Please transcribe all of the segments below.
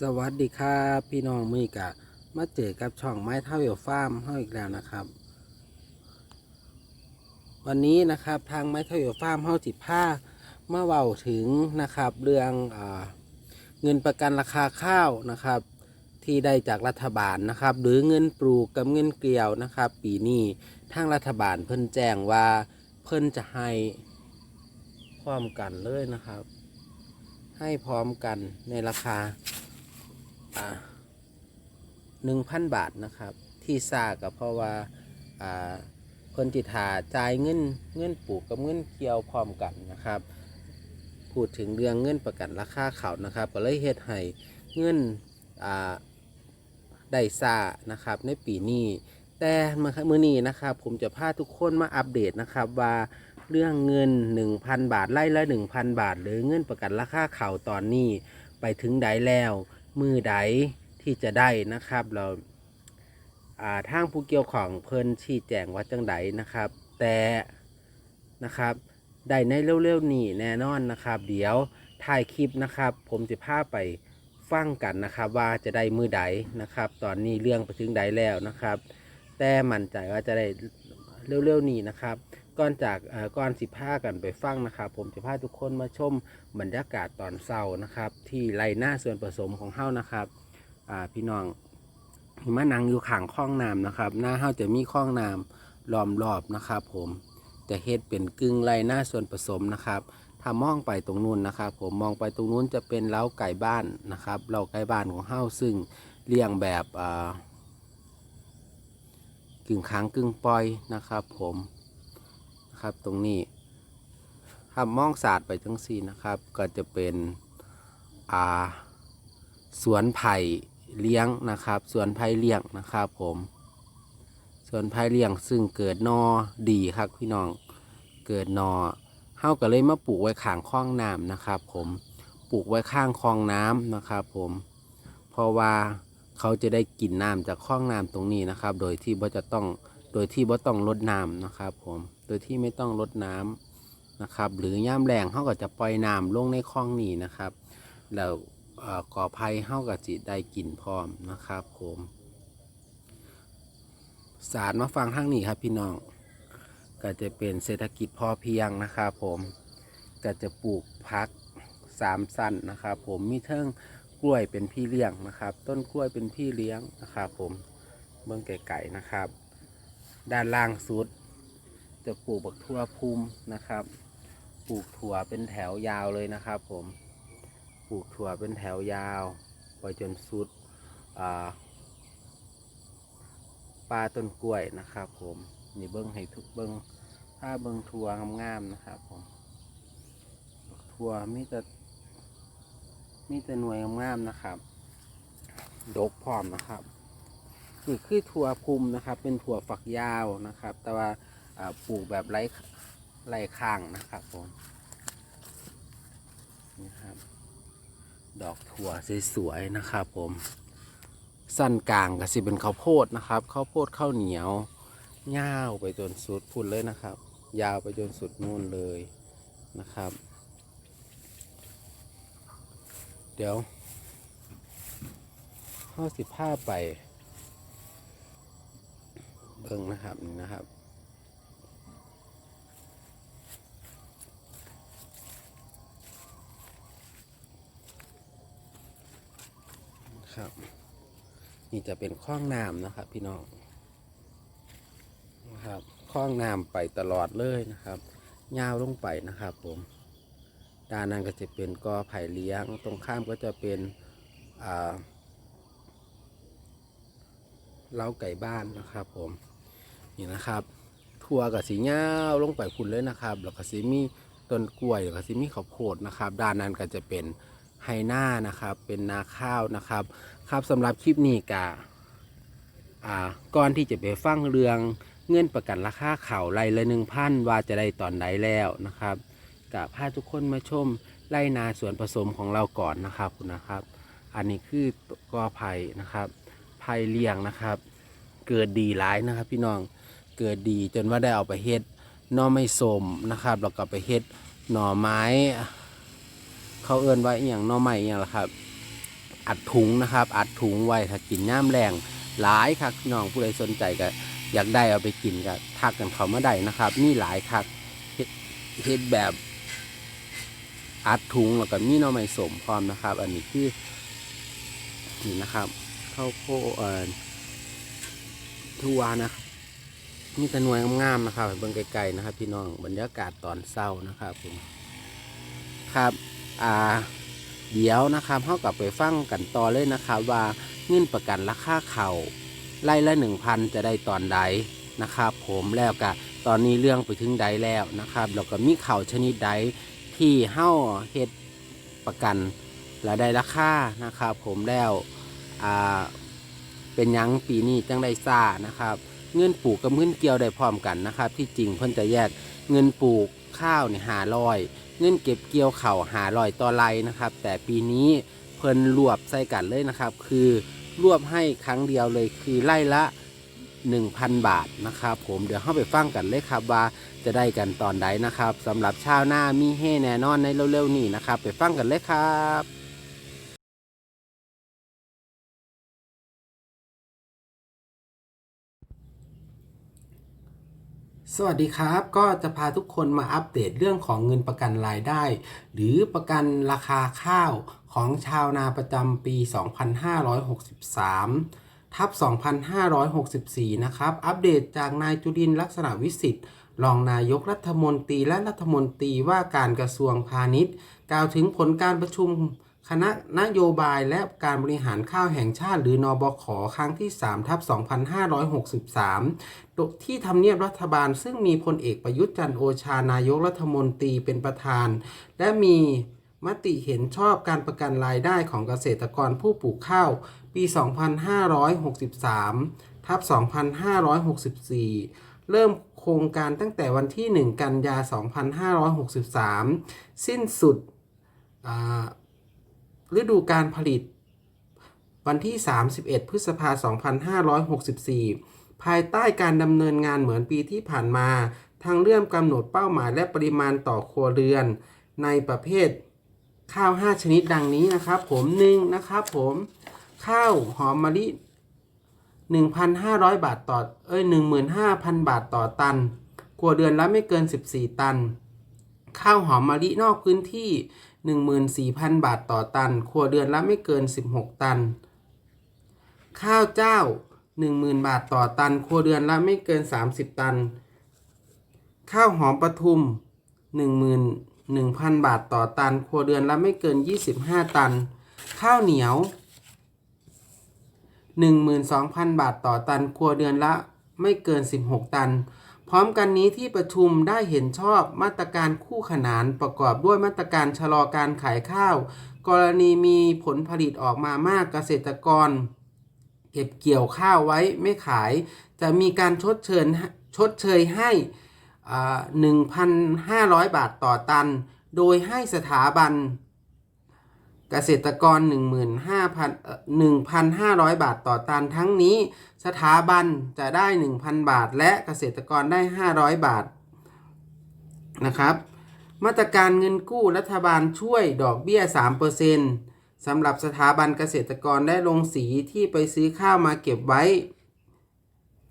สวัสดีครับพี่น้องมือกะมาเจอกับช่องไม้เท่าอยู่ฟาร์มเฮาอีกแล้วนะครับ วันนี้นะครับทางไม้เท่าอยู่ฟาร์มเฮาจิผ้ามาเว้าถึงนะครับ เรื่องอเงินประกันราคาข้าวนะครับ ที่ได้จากรัฐบาลนะครับ หรือเงินปลูกกับเงินเกลียวนะครับ ปีนี้ทางรัฐบาลเพิ่นแจ้งว่าเพิ่นจะให้พร้อมกันเลยนะครับ ให้พร้อมกันในราคา หนึ่งพันบาทนะครับ ที่ซากับเพราะว่าคนติถาจ่ายเงินเงินปลูกกับเงินเกี่ยวพร้อมกันนะครับ พูดถึงเรื่องเงินประกันราคาเขานะครับ ก็เลยเฮ็ดให้เงินอ่าได้ซานะครับ ในปีนี้แต่เมื่อมื้อนี้นะครับ ผมจะพาทุกคนมาอัปเดตนะครับว่าเรื่องเงิน 1,000 บาทไล่ละ 1,000 บาท หรือเงินประกันราคาเข่าตอนนี้ไปถึงใดแล้ว มือใดที่จะได้นะครับเราาทางผู้เกี่ยวของเพิ่นชี้แจงว่าจังใดนะครับ แต่นะครับได้ในเร็วๆนี้แน่นอนนะครับ เดี๋ยวถ่ายคลิปนะครับ ผมจะพาไปฟังกันนะครับ ว่าจะได้มือใดนะครับ ตอนนี้เรื่องไปถึงใดแล้วนะครับ แต่มั่นใจว่าจะได้เร็วๆนี้นะครับ ก่อนจากก่อนสิพากันไปฟังนะครับ ผมจะพาทุกคนมาชมบรรยากาศตอนเช้านะครับ ที่ไรหน้าส่วนผสมของเฮ้านะครับพี่น้องมานั่งอยู่ขางคลองน้ำนะครับ หน้าเฮ้าจะมีคลองน้ำล้อมรอบนะครับ ผมจะเฮ็ดเป็นกึ่งไรหน้าส่วนผสมนะครับถ้ามองไปตรงนู้นนะครับ ผมมองไปตรงนู้นจะเป็นเล้าไก่บ้านนะครับเล้าไก่บ้านของเฮ้าซึ่งเลี้ยงแบบกึ่งค้างกึ่งปล่อยนะครับ ผม นะครับ ตรงนี้ถ้ามองศาสตร์ไปทั้งสี่นะครับ ก็จะเป็นอ่าสวนไผ่เลี้ยงนะครับ สวนไผ่เลี้ยงนะครับผมสวนไผ่เลี้ยงซึ่งเกิดนอดีครับพี่น้องเกิดนอเฮาก็เลยมาปลูกไว้ข้างคลองน้ำนะครับ ผมปลูกไว้ข้างคลองน้ำนะครับ ผมเพราะว่าเขาจะได้กินน้ำจากคลองน้ำตรงนี้นะครับ โดยที่บ่จะต้อง โดยที่บ่ต้องรดน้ำนะครับผมโดยที่ไม่ต้องรดน้ำนะครับ หรือย่ามแรงเขาก็จะปล่อยน้ำลงในคลองนี้นะครับ แล้วเอ่อก่อภัยเขาก็จิได้กินพร้อมนะครับผมสารมาฟังทางนี้ครับพี่น้องก็จะเป็นเศรษฐกิจพอเพียงนะครับผมก็จะปลูกพักสามสั้นนะครับผมมีเทิงกล้วยเป็นพี่เลี้ยงนะครับ ต้นกล้วยเป็นพี่เลี้ยงนะครับ ผมเบื้องไก่ๆนะครับ ด้านล่างสุด จะปลูกบักทั่วภูมินะครับ ปลูกถั่วเป็นแถวยาวเลยนะครับ ผมปลูกถั่วเป็นแถวยาวไปจนสุดปลาต้นกล้วยนะครับ ผมนี่เบิ้งให้ทุกเบิ้งถ้าเบิ้งถั่วงามๆนะครับ ผมถั่วมีแต่มีแต่หน่วยงามๆนะครับ ดกพร้อมนะครับ นี่คือถั่วภูมินะครับ เป็นถั่วฝักยาวนะครับ แต่ว่าปลูกแบบไร้ไร้ข้างนะครับผมนี่ครับดอกถั่วสวยๆนะครับผมสั้นกลางก็สิเป็นข้าวโพดนะครับข้าวโพดข้าวเหนียวยาวไปจนสุดพุ่นเลยนะครับ ยาวไปจนสุดนู่นเลยนะครับ เดี๋ยวข้าสิบห้าไป เบิ่งนะครับนี่นะครับครับ นี่จะเป็นคลองน้ำนะครับ พี่น้องนะครับคลองน้ำไปตลอดเลยนะครับยาวลงไปนะครับ ผมด้านนั้นก็จะเป็นกอไผ่เลี้ยง ตรงข้ามก็จะเป็นเล้าไก่บ้านนะครับผม นี่นะครับ ทั่วกับสีเงาลงไปพุ่นเลยนะครับ แล้วก็สีมีต้นกล้วยแล้วก็สีมีข้าวโพดนะครับ ด้านนั้นก็จะเป็นไฮนานะครับ เป็นนาข้าวนะครับ ครับสำหรับคลิปนี้กะอ่าก่อนที่จะไปฟังเรื่องเงื่อนประกันราคาเข่าไรละหนึ่งพันว่าจะได้ตอนไหนแล้วนะครับกะพาทุกคนมาชมไรนาสวนผสมของเราก่อนนะครับคุณนะครับ อันนี้คือกอไผ่นะครับไผ่เลี้ยงนะครับ เกิดดีหลายนะครับ พี่น้อง เกิดดีจนว่าได้เอาไปเฮ็ดหน่อไม่สมนะครับแล้วก็ไปเฮ็ดหน่อไม้ เขาเอิ้นว่าอย่างหน่อไม้อย่างละครับ อัดถุงนะครับ อัดถุงไว้ถ้ากินย่ามแรงหลายครับน้องผู้ใดสนใจก็อยากได้เอาไปกินก็ทักกันเขามาได้นะครับมีหลายครับเฮ็ดเฮ็ดแบบอัดถุงแล้วก็มีหน่อไม้สมพร้อมนะครับ อันนี้คือนี่นะครับข้าวโพดเอ่อทั่วนะครับ มีแต่หน่วยงามๆนะครับเบิ่งไกลๆนะครับ พี่น้องบรรยากาศตอนเศร้านะครับผมครับอ่าเดี๋ยวนะครับเท่ากับไปฟังกันต่อเลยนะครับ ว่าเงินประกันราคาเข่าไล่ละหนึ่งพันจะได้ตอนใดนะครับ ผมแล้วก็ตอนนี้เรื่องไปถึงใดแล้วนะครับแล้วก็มีเข่าชนิดใดที่เฮ้าเฮ็ดประกันและได้ราคานะครับ ผมแล้วอ่าเป็นยังปีนี้จังได้ซ่านะครับ เงินปลูกกับเงินเกี่ยวได้พร้อมกันนะครับ ที่จริงเพิ่นจะแยกเงินปลูกข้าวเนี่ยหาลอยเงินเก็บเกี่ยวเข่าหาลอยต่อไรนะครับ แต่ปีนี้เพิ่นรวบใส่กันเลยนะครับ คือรวบให้ครั้งเดียวเลยคือไล่ละ 1,000 บาทนะครับผมเดี๋ยวเข้าไปฟังกันเลยครับว่าจะได้กันตอนใดนะครับสำหรับชาวหน้ามีเฮแน่นอนในเร็วๆนี้นะครับ ไปฟังกันเลยครับ สวัสดีครับ ก็จะพาทุกคนมาอัปเดตเรื่องของเงินประกันรายได้ หรือประกันราคาข้าวของชาวนาประจำปี 2563 ทับ 2564 นะครับ อัปเดตจากนายจุรินลักษณะวิสิทธิ์รองนายกรัฐมนตรีและรัฐมนตรีว่าการกระทรวงพาณิชย์ กล่าวถึงผลการประชุม คณะนโยบายและการบริหารข้าวแห่งชาติ หรือนบขครั้งที่3ทับ2563 ที่ทำเนียบรัฐบาลซึ่งมีพลเอกประยุทธ์จันโอชานายกรัฐมนตรีเป็นประธาน และมีมติเห็นชอบการประกันรายได้ของเกษตรกรผู้ปลูกข้าว ปี 2563ทับ2564เริ่มโครงการตั้งแต่วันที่ 1 กันยา 2563 สิ้นสุดอ่า ฤดูการผลิต วันที่ 31 พฤษภาคม 2564 ภายใต้การดำเนินงานเหมือนปีที่ผ่านมา ทางเรื่องกำหนดเป้าหมายและปริมาณต่อครัวเรือน ในประเภทข้าว 5 ชนิดดังนี้นะครับ ผมหนึ่งนะครับผม ข้าวหอมมะลิ 1,500 บาทต่อเอ้ย15,000 บาทต่อตันครัวเรือนละไม่เกิน 14 ตัน ข้าวหอมมะลินอกพื้นที่ 14,000 บาทต่อตัน ครัวเรือนละไม่เกิน 16 ตัน ข้าวเจ้า 10,000 บาทต่อตัน ครัวเรือนละไม่เกิน 30 ตัน ข้าวหอมปทุม 11,000 บาทต่อตัน ครัวเรือนละไม่เกิน 25 ตัน ข้าวเหนียว 12,000 บาทต่อตัน ครัวเรือนละไม่เกิน 16 ตัน ร้อมกันนี้ที่ประชุมได้เห็นชอบมาตรการคู่ขนานประกอบด้วยมาตรการชะลอการขายข้าว กรณีมีผลผลิตออกมามากเกษตรกร เก็บเกี่ยวข้าวไว้ไม่ขาย จะมีการชดเชยชดเชยให้1,500 บาทต่อตัน โดยให้สถาบัน เกษตรกร 15,000 1,500 บาทต่อตันทั้งนี้ สถาบันจะได้ 1,000 บาท และเกษตรกรได้ 500 บาทนะครับ มาตรการเงินกู้รัฐบาลช่วยดอกเบี้ย 3%สำหรับสถาบันเกษตรกรและโรงสีที่ไปซื้อข้าวมาเก็บไว้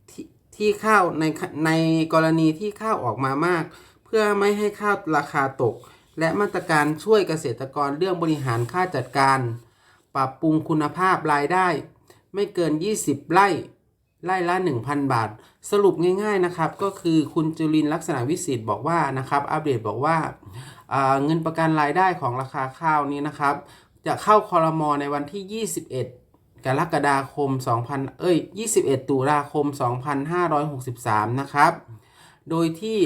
ที่ที่ข้าวในในกรณีที่ข้าวออกมามาก เพื่อไม่ให้ข้าวราคาตก และมาตรการช่วยเกษตรกรเรื่องบริหารค่าจัดการ ปรับปรุงคุณภาพรายได้ ไม่เกิน 20 ไร่ ไร่ละ 1,000 บาท สรุปง่ายๆนะครับ ก็คือคุณจุลินลักษณะวิสิทธิ์บอกว่านะครับ อัปเดตบอกว่าเงินประกันรายได้ของราคาข้าวนี้นะครับ จะเข้าคอรมอในวันที่ 21 กรกฎาคม 2000 เอ้ย 21 ตุลาคม 2563 นะครับ โดยที่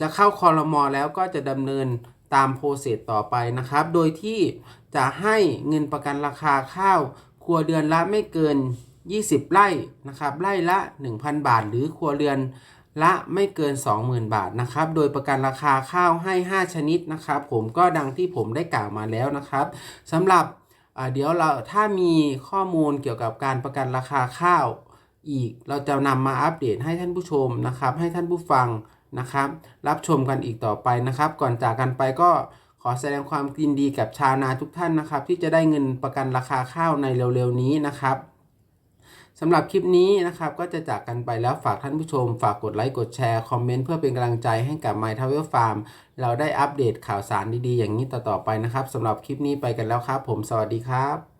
จะเข้าคอรมอแล้วก็จะดำเนินตามโปรเซสต่อไปนะครับ โดยที่จะให้เงินประกันราคาข้าวครัวเรือนละไม่เกิน 20 ไร่นะครับไร่ละ 1,000 บาท หรือครัวเรือนละไม่เกิน 20,000 บาทนะครับ โดยประกันราคาข้าวให้ 5 ชนิดนะครับ ผมก็ดังที่ผมได้กล่าวมาแล้วนะครับสำหรับเดี๋ยวเราถ้ามีข้อมูลเกี่ยวกับการประกันราคาข้าวอีก เราจะนำมาอัปเดตให้ท่านผู้ชมนะครับ ให้ท่านผู้ฟังนะครับ รับชมกันอีกต่อไปนะครับ ก่อนจากกันไปก็ขอแสดงความยินดีกับชาวนาทุกท่านนะครับ ที่จะได้เงินประกันราคาข้าวในเร็วๆนี้นะครับ สำหรับคลิปนี้นะครับก็จะจากกันไปแล้วฝากท่านผู้ชม ฝากกดไลค์กดแชร์ คอมเมนต์เพื่อเป็นกำลังใจให้กับ My Travel Farm เราได้อัปเดตข่าวสารดีๆ อย่างนี้ต่อๆไปนะครับสำหรับคลิปนี้ไปกันแล้วครับ ผมสวัสดีครับ